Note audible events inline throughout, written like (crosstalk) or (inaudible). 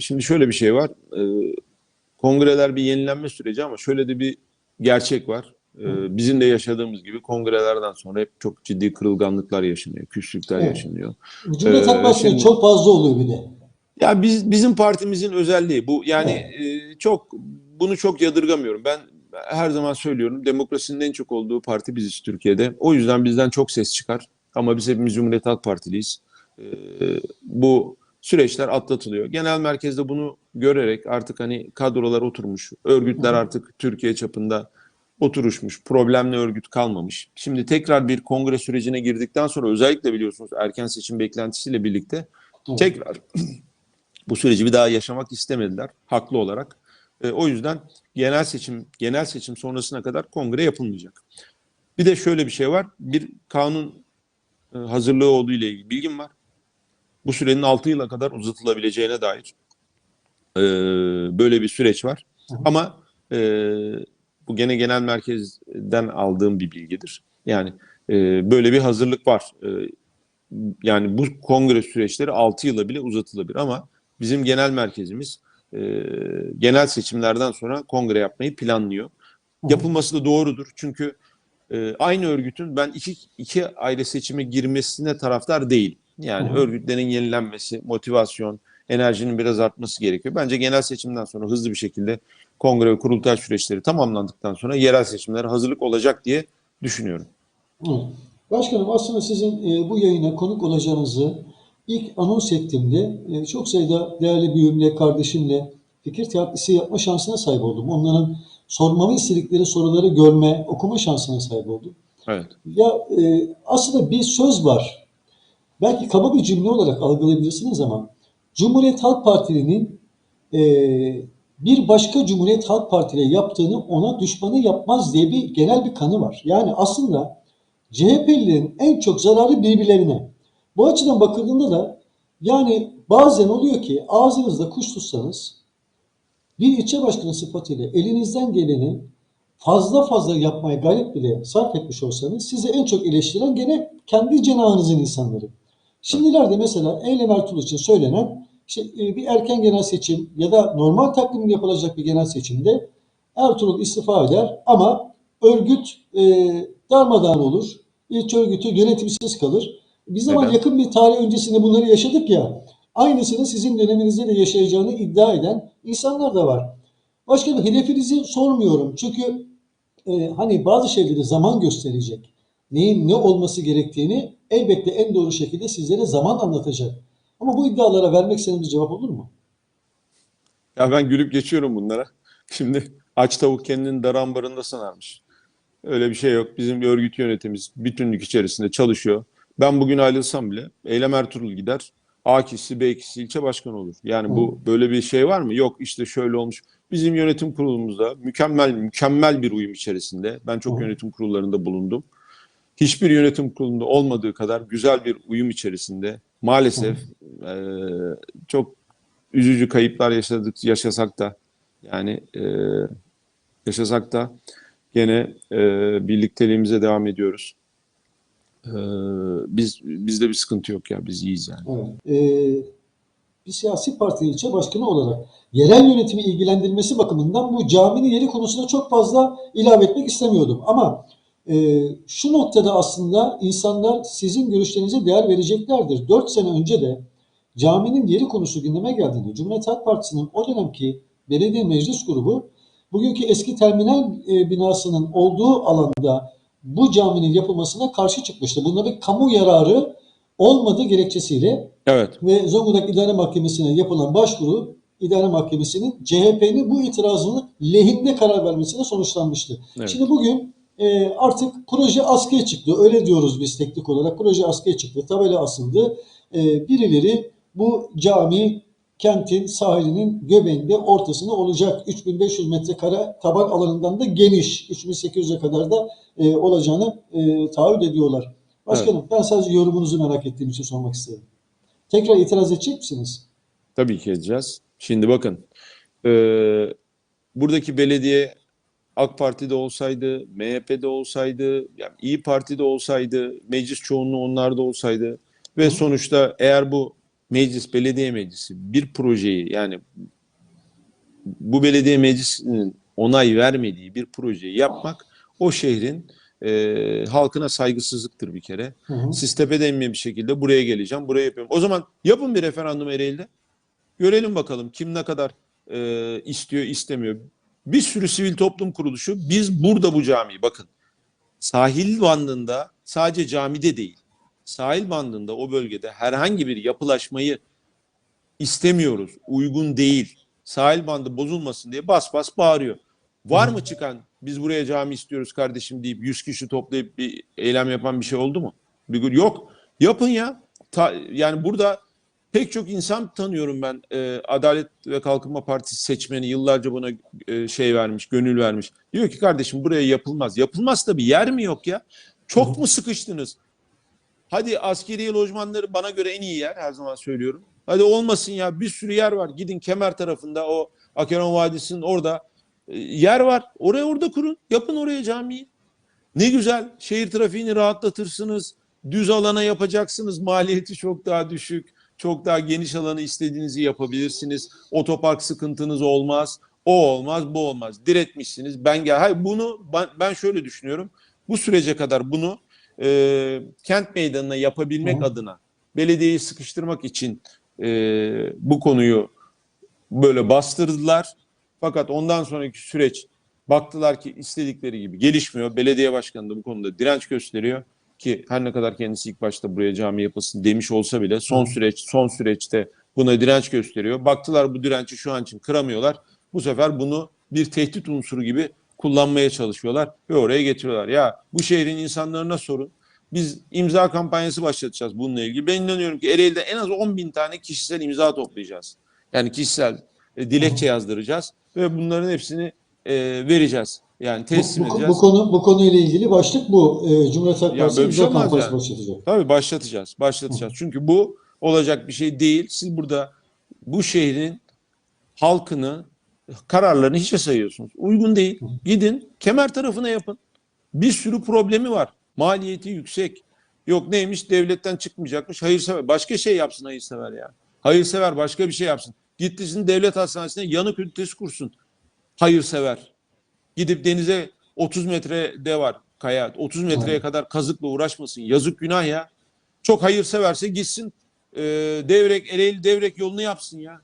Şimdi şöyle bir şey var. Ee, kongreler bir yenilenme süreci ama şöyle de bir gerçek var. Ee, bizim de yaşadığımız gibi kongrelerden sonra hep çok ciddi kırılganlıklar yaşanıyor, küslükler Evet. yaşanıyor. Cumhuriyet Halk Partisi'nde şimdi- çok fazla oluyor bir de. Ya biz bizim partimizin özelliği bu. Yani e, çok bunu çok yadırgamıyorum. Ben her zaman söylüyorum demokrasinin en çok olduğu parti biziz Türkiye'de. O yüzden bizden çok ses çıkar. Ama biz hepimiz Cumhuriyet Halk Partiliyiz. E, bu süreçler atlatılıyor. Genel merkezde bunu görerek artık hani kadrolar oturmuş, örgütler artık Türkiye çapında oturuşmuş, problemli örgüt kalmamış. Şimdi tekrar bir kongre sürecine girdikten sonra özellikle biliyorsunuz erken seçim beklentisiyle birlikte tekrar (clears throat) bu süreci bir daha yaşamak istemediler haklı olarak. E, o yüzden genel seçim genel seçim sonrasına kadar kongre yapılmayacak. Bir de şöyle bir şey var. Bir kanun e, hazırlığı olduğu ile ilgili bilgim var. Bu sürenin 6 yıla kadar uzatılabileceğine dair e, böyle bir süreç var. Ama e, bu gene genel merkezden aldığım bir bilgidir. Yani e, böyle bir hazırlık var. E, yani bu kongre süreçleri 6 yıla bile uzatılabilir ama bizim genel merkezimiz e, genel seçimlerden sonra kongre yapmayı planlıyor. Yapılması da doğrudur çünkü e, aynı örgütün ben iki, iki ayrı seçime girmesine taraftar değil. Yani Hı hı. örgütlerin yenilenmesi, motivasyon, enerjinin biraz artması gerekiyor. Bence genel seçimden sonra hızlı bir şekilde kongre ve kurultay süreçleri tamamlandıktan sonra yerel seçimlere hazırlık olacak diye düşünüyorum. Evet. Başkanım aslında sizin e, bu yayına konuk olacağınızı ilk anons ettiğimde e, çok sayıda değerli büyüğümle, kardeşimle fikir teatisi yapma şansına sahip oldum. Onların sormamı istedikleri soruları görme, okuma şansına sahip oldum. Evet. Ya e, aslında bir söz var. Belki kaba bir cümle olarak algılayabilirsiniz ama Cumhuriyet Halk Partili'nin e, bir başka Cumhuriyet Halk Partili yaptığını ona düşmanı yapmaz diye bir genel bir kanı var. Yani aslında CHP'lilerin en çok zararı birbirlerine. Bu açıdan bakıldığında da yani bazen oluyor ki ağzınızda kuş tutsanız bir ilçe başkanı sıfatıyla elinizden geleni fazla fazla yapmaya gayret bile sarf etmiş olsanız sizi en çok eleştiren gene kendi cenahınızın insanları. Şimdilerde mesela Eylem Ertuğrul için söylenen işte e, bir erken genel seçim ya da normal takvimle yapılacak bir genel seçimde Ertuğrul istifa eder ama örgüt e, darmadağın olur. İlçe örgütü yönetimsiz kalır. Bir zaman Neden? yakın bir tarih öncesinde bunları yaşadık ya. Aynısını sizin döneminizde de yaşayacağını iddia eden insanlar da var. Başkanım hedefinizi sormuyorum. Çünkü e, hani bazı şeyleri zaman gösterecek. Neyin ne olması gerektiğini elbette en doğru şekilde sizlere zaman anlatacak. Ama bu iddialara vermek istediğiniz bir cevap olur mu? Ya ben gülüp geçiyorum bunlara. (laughs) Şimdi aç tavuk kendini dar ambarında sanarmış. Öyle bir şey yok. Bizim bir örgüt yönetimimiz bütünlük içerisinde çalışıyor. Ben bugün ayrılsam bile Eylem Ertuğrul gider. A kişisi B kişisi ilçe başkanı olur. Yani bu böyle bir şey var mı? Yok işte şöyle olmuş. Bizim yönetim kurulumuzda mükemmel mükemmel bir uyum içerisinde. Ben çok Hı. yönetim kurullarında bulundum. Hiçbir yönetim kurulunda olmadığı kadar güzel bir uyum içerisinde. Maalesef eee, çok üzücü kayıplar yaşadık yaşasak da yani eee, yaşasak da gene eee, birlikteliğimize devam ediyoruz. Eee, biz bizde bir sıkıntı yok ya biz iyiyiz yani. Evet. Ee, bir siyasi parti ilçe başkanı olarak yerel yönetimi ilgilendirmesi bakımından bu caminin yeri konusunda çok fazla ilave etmek istemiyordum. Ama e, şu noktada aslında insanlar sizin görüşlerinize değer vereceklerdir. 4 sene önce de caminin yeri konusu gündeme geldiğinde Cumhuriyet Halk Partisi'nin o dönemki belediye meclis grubu bugünkü eski terminal e, binasının olduğu alanda bu caminin yapılmasına karşı çıkmıştı. Bunda bir kamu yararı olmadığı gerekçesiyle Evet. ve Zonguldak İdare Mahkemesi'ne yapılan başvuru İdare Mahkemesi'nin CHP'nin bu itirazının lehinde karar vermesine sonuçlanmıştı. Evet. Şimdi bugün e, artık proje askıya çıktı. Öyle diyoruz biz teknik olarak. Proje askıya çıktı. Tabela asıldı. E, birileri bu cami kentin sahilinin göbeğinde ortasında olacak. 3500 metrekare taban alanından da geniş. 3800'e kadar da e, olacağını e, taahhüt ediyorlar. Başkanım ben sadece yorumunuzu merak ettiğim için sormak istedim. Tekrar itiraz edecek misiniz? Tabii ki edeceğiz. Şimdi bakın, eee, buradaki belediye AK Parti'de olsaydı, MHP'de olsaydı, yani İyi Parti'de olsaydı, meclis çoğunluğu onlarda olsaydı ve sonuçta eğer bu meclis, belediye meclisi bir projeyi yani bu belediye meclisinin onay vermediği bir projeyi yapmak o şehrin e, halkına saygısızlıktır bir kere. Hı hı. Siz tepeden bir şekilde buraya geleceğim, buraya yapıyorum. O zaman yapın bir referandum Ereğli'de. Görelim bakalım kim ne kadar e, istiyor, istemiyor. Bir sürü sivil toplum kuruluşu biz burada bu camiyi bakın. Sahil bandında sadece camide değil. Sahil bandında o bölgede herhangi bir yapılaşmayı istemiyoruz. Uygun değil. Sahil bandı bozulmasın diye bas bas bağırıyor. Var mı çıkan biz buraya cami istiyoruz kardeşim deyip 100 kişi toplayıp bir eylem yapan bir şey oldu mu? Bir gün yok. Yapın ya. Ta- yani burada pek çok insan tanıyorum ben. Ee, Adalet ve Kalkınma Partisi seçmeni yıllarca buna e, şey vermiş, gönül vermiş. Diyor ki kardeşim buraya yapılmaz. Yapılmaz tabii. Yer mi yok ya? Çok mu sıkıştınız? Hadi askeri lojmanları bana göre en iyi yer her zaman söylüyorum. Hadi olmasın ya bir sürü yer var. Gidin Kemer tarafında o Akeron Vadisi'nin orada e, yer var. Oraya orada kurun. Yapın oraya camiyi. Ne güzel. Şehir trafiğini rahatlatırsınız. Düz alana yapacaksınız. Maliyeti çok daha düşük. Çok daha geniş alanı istediğinizi yapabilirsiniz. Otopark sıkıntınız olmaz. O olmaz, bu olmaz. Diretmişsiniz. Ben gel. Hayır bunu ben, şöyle düşünüyorum. Bu sürece kadar bunu e, kent meydanına yapabilmek Hı. adına belediyeyi sıkıştırmak için e, bu konuyu böyle bastırdılar. Fakat ondan sonraki süreç baktılar ki istedikleri gibi gelişmiyor. Belediye başkanı da bu konuda direnç gösteriyor ki her ne kadar kendisi ilk başta buraya cami yapılsın demiş olsa bile son süreç son süreçte buna direnç gösteriyor. Baktılar bu direnci şu an için kıramıyorlar. Bu sefer bunu bir tehdit unsuru gibi kullanmaya çalışıyorlar ve oraya getiriyorlar. Ya bu şehrin insanlarına sorun. Biz imza kampanyası başlatacağız bununla ilgili. Ben inanıyorum ki Ereğli'de en az 10 bin tane kişisel imza toplayacağız. Yani kişisel e, dilekçe yazdıracağız ve bunların hepsini e, vereceğiz. Yani teslim bu, bu, edeceğiz. bu konu bu konuyla ilgili başlık bu. E, Cumhuriyet Halk Partisi şey imza olmaz kampanyası yani. başlatacak. Tabii başlatacağız. Başlatacağız. Çünkü bu olacak bir şey değil. Siz burada bu şehrin halkını, kararlarını hiçe sayıyorsunuz. Uygun değil. Gidin kemer tarafına yapın. Bir sürü problemi var. Maliyeti yüksek. Yok neymiş devletten çıkmayacakmış. Hayırsever. Başka şey yapsın hayırsever ya. Hayırsever başka bir şey yapsın. Gittisin devlet hastanesine yanık ünitesi kursun. Hayırsever. Gidip denize 30 metrede var kaya. 30 metreye Evet. kadar kazıkla uğraşmasın. Yazık günah ya. Çok hayırseverse gitsin e, devrek, Ereğli devrek yolunu yapsın ya.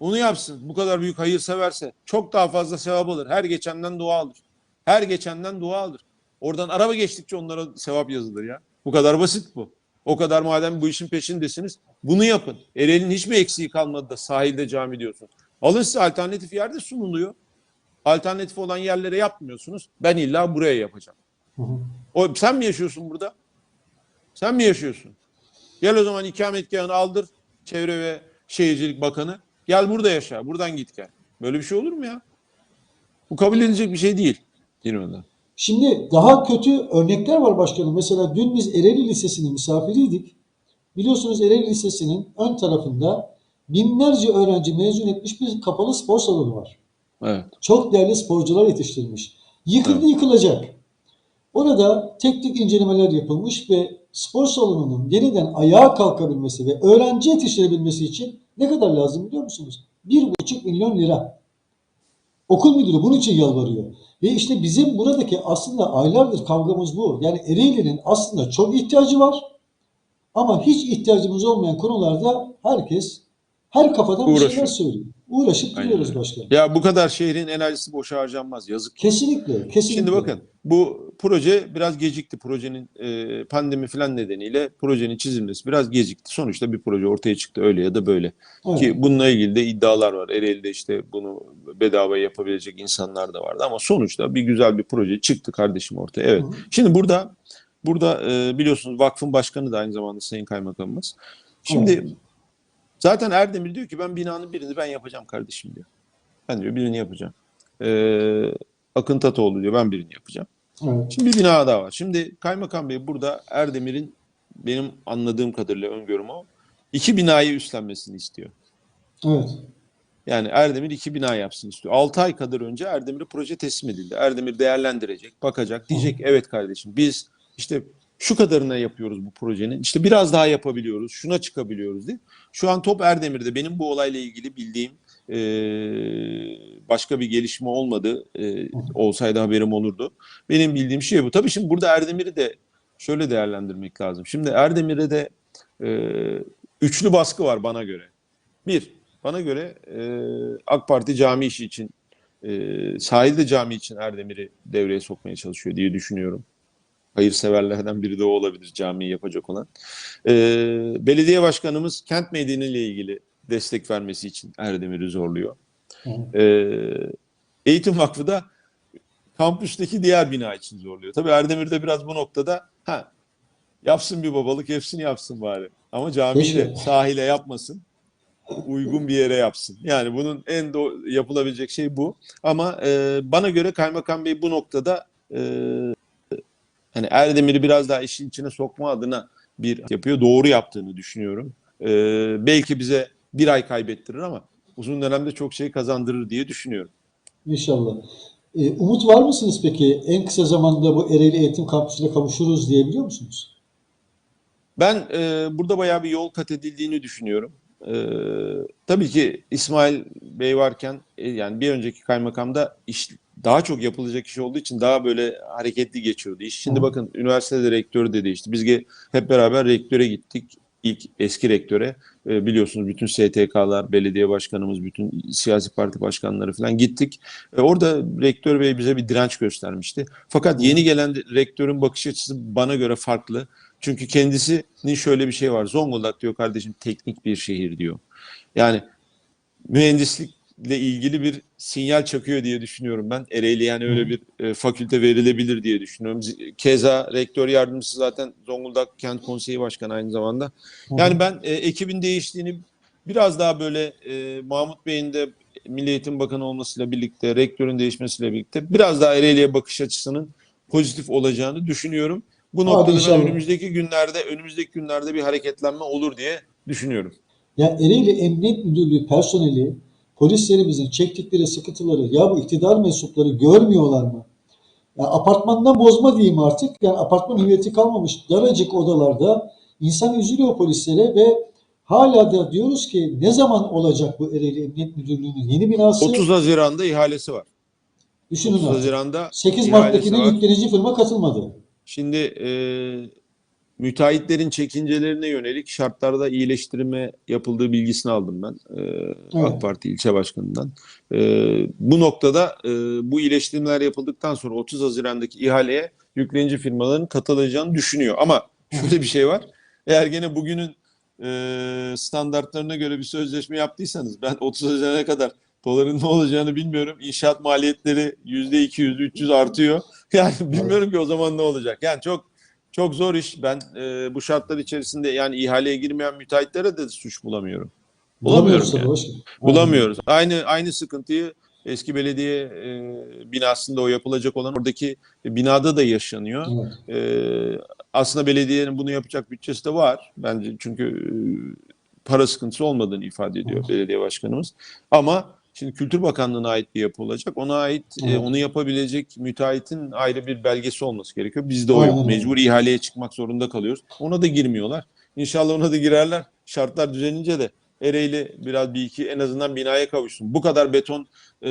Onu yapsın. Bu kadar büyük hayırseverse çok daha fazla sevap alır. Her geçenden dua alır. Her geçenden dua alır. Oradan araba geçtikçe onlara sevap yazılır ya. Bu kadar basit bu. O kadar madem bu işin peşindesiniz bunu yapın. Ereğli'nin hiç mi eksiği kalmadı da sahilde cami diyorsunuz? Alın size alternatif yerde sunuluyor. Alternatif olan yerlere yapmıyorsunuz. Ben illa buraya yapacağım. Hı hı. O, sen mi yaşıyorsun burada? Sen mi yaşıyorsun? Gel o zaman ikametgahını aldır Çevre ve Şehircilik Bakanı. Gel burada yaşa. Buradan git gel. Böyle bir şey olur mu ya? Bu kabul edilecek bir şey değil. Dinlemeden. Şimdi daha kötü örnekler var başkanım. Mesela dün biz Ereğli Lisesi'nin misafiriydik. Biliyorsunuz Ereğli Lisesi'nin ön tarafında binlerce öğrenci mezun etmiş bir kapalı spor salonu var. Evet. Çok değerli sporcular yetiştirmiş. Yıkıldı Evet. yıkılacak. Orada teknik incelemeler yapılmış ve spor salonunun yeniden ayağa kalkabilmesi ve öğrenci yetiştirebilmesi için ne kadar lazım biliyor musunuz? 1,5 milyon lira. Okul müdürü bunun için yalvarıyor. Ve işte bizim buradaki aslında aylardır kavgamız bu. Yani Ereğli'nin aslında çok ihtiyacı var. Ama hiç ihtiyacımız olmayan konularda herkes her kafadan bir şeyler söylüyor. Uğraşıp Aynen duruyoruz öyle. başkanım. Ya bu kadar şehrin enerjisi boşa harcanmaz. Yazık. Kesinlikle, kesinlikle. Şimdi bakın bu proje biraz gecikti. Projenin e, pandemi falan nedeniyle projenin çizilmesi biraz gecikti. Sonuçta bir proje ortaya çıktı öyle ya da böyle. Evet. Ki bununla ilgili de iddialar var. Ereğli'de işte bunu bedava yapabilecek insanlar da vardı ama sonuçta bir güzel bir proje çıktı kardeşim ortaya. Evet. Hı hı. Şimdi burada burada e, biliyorsunuz vakfın başkanı da aynı zamanda Sayın Kaymakamımız. Şimdi Evet. Zaten Erdemir diyor ki ben binanın birini ben yapacağım kardeşim diyor. Ben diyor birini yapacağım. Ee, Akın Tatoğlu diyor ben birini yapacağım. Evet. Şimdi bir bina daha var. Şimdi Kaymakam Bey burada Erdemir'in benim anladığım kadarıyla öngörüm o. iki binayı üstlenmesini istiyor. Evet. Yani Erdemir iki bina yapsın istiyor. 6 ay kadar önce Erdemir'e proje teslim edildi. Erdemir değerlendirecek, bakacak, diyecek evet kardeşim biz işte şu kadarına yapıyoruz bu projenin. İşte biraz daha yapabiliyoruz. Şuna çıkabiliyoruz diye. Şu an top Erdemir'de benim bu olayla ilgili bildiğim e, başka bir gelişme olmadı. E, olsaydı haberim olurdu. Benim bildiğim şey bu. Tabii şimdi burada Erdemir'i de şöyle değerlendirmek lazım. Şimdi Erdemir'e de e, üçlü baskı var bana göre. Bir, bana göre e, AK Parti cami işi için, e, sahilde cami için Erdemir'i devreye sokmaya çalışıyor diye düşünüyorum. Hayırseverlerden biri de o olabilir camiyi yapacak olan. E, belediye başkanımız kent meydanı ile ilgili destek vermesi için Erdemir'i zorluyor. E, Eğitim Vakfı da kampüsteki diğer bina için zorluyor. Tabii Erdemir'de biraz bu noktada ha yapsın bir babalık hepsini yapsın bari. Ama camiyi de sahile yapmasın. Uygun bir yere yapsın. Yani bunun en do- yapılabilecek şey bu. Ama e, bana göre Kaymakam Bey bu noktada e, hani Erdemir'i biraz daha işin içine sokma adına bir yapıyor. Doğru yaptığını düşünüyorum. E, belki bize bir ay kaybettirir ama uzun dönemde çok şey kazandırır diye düşünüyorum. İnşallah. Ee, umut var mısınız peki? En kısa zamanda bu Ereğli Eğitim Kampüsü'ne kavuşuruz diyebiliyor musunuz? Ben e, burada bayağı bir yol kat edildiğini düşünüyorum. E, tabii ki İsmail Bey varken e, yani bir önceki kaymakamda iş daha çok yapılacak iş olduğu için daha böyle hareketli geçiyordu iş. Şimdi bakın üniversitede rektörü de değişti. Biz hep beraber rektöre gittik. İlk eski rektöre E, biliyorsunuz bütün STK'lar, belediye başkanımız, bütün siyasi parti başkanları falan gittik. E, orada rektör bey bize bir direnç göstermişti. Fakat yeni gelen rektörün bakış açısı bana göre farklı. Çünkü kendisinin şöyle bir şey var. Zonguldak diyor kardeşim teknik bir şehir diyor. Yani mühendislikle ilgili bir sinyal çakıyor diye düşünüyorum ben. Ereğli yani öyle bir e, fakülte verilebilir diye düşünüyorum. Keza rektör yardımcısı zaten Zonguldak Kent Konseyi Başkanı aynı zamanda. Yani ben e, ekibin değiştiğini biraz daha böyle e, Mahmut Bey'in de Milli Eğitim Bakanı olmasıyla birlikte, rektörün değişmesiyle birlikte biraz daha Ereğli'ye bakış açısının pozitif olacağını düşünüyorum. Bu noktada ben önümüzdeki günlerde önümüzdeki günlerde bir hareketlenme olur diye düşünüyorum. Ya Ereğli Emniyet Müdürlüğü personeli polislerimizin çektikleri sıkıntıları ya bu iktidar mensupları görmüyorlar mı? Ya apartmandan bozma diyeyim artık. Yani apartman hüviyeti kalmamış daracık odalarda insan üzülüyor polislere ve hala da diyoruz ki ne zaman olacak bu Ereğli Emniyet Müdürlüğü'nün yeni binası? 30 Haziran'da ihalesi var. Düşünün 30 artık. Haziran'da 8 ihalesi Mart'takine yüklenici firma katılmadı. Şimdi e, müteahhitlerin çekincelerine yönelik şartlarda iyileştirme yapıldığı bilgisini aldım ben e, AK Parti ilçe başkanından. E, bu noktada e, bu iyileştirmeler yapıldıktan sonra 30 Haziran'daki ihaleye yüklenici firmaların katılacağını düşünüyor. Ama şöyle bir şey var. Eğer gene bugünün e, standartlarına göre bir sözleşme yaptıysanız ben 30 Haziran'a kadar doların ne olacağını bilmiyorum. İnşaat maliyetleri %200, 300 artıyor. Yani bilmiyorum ki o zaman ne olacak. Yani çok çok zor iş. Ben e, bu şartlar içerisinde yani ihaleye girmeyen müteahhitlere de suç bulamıyorum. Bulamıyoruz yani. Bulamıyoruz. Aynı aynı sıkıntıyı eski belediye e, binasında o yapılacak olan oradaki binada da yaşanıyor. Evet. E, aslında belediyenin bunu yapacak bütçesi de var. Bence çünkü e, para sıkıntısı olmadığını ifade ediyor Evet. belediye başkanımız. Ama şimdi Kültür Bakanlığı'na ait bir yapı olacak. Ona ait e, onu yapabilecek müteahhitin ayrı bir belgesi olması gerekiyor. Bizde o yok. Mecbur ihaleye çıkmak zorunda kalıyoruz. Ona da girmiyorlar. İnşallah ona da girerler. Şartlar düzenince de Ereğli biraz bir iki en azından binaya kavuşsun. Bu kadar beton e,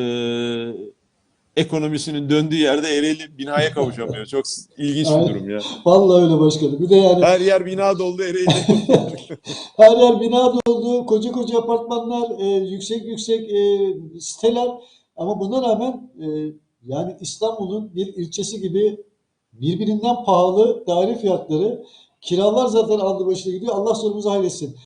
ekonomisinin döndüğü yerde Ereğli binaya kavuşamıyor. Çok ilginç bir durum ya. Vallahi öyle başkanım. Bir de yani Her yer bina doldu Ereğli. (laughs) Her yer bina doldu, koca koca apartmanlar, e, yüksek yüksek e, siteler. Ama buna rağmen e, yani İstanbul'un bir ilçesi gibi birbirinden pahalı daire fiyatları, kiralar zaten aldı başına gidiyor. Allah sonumuzu hayretsin.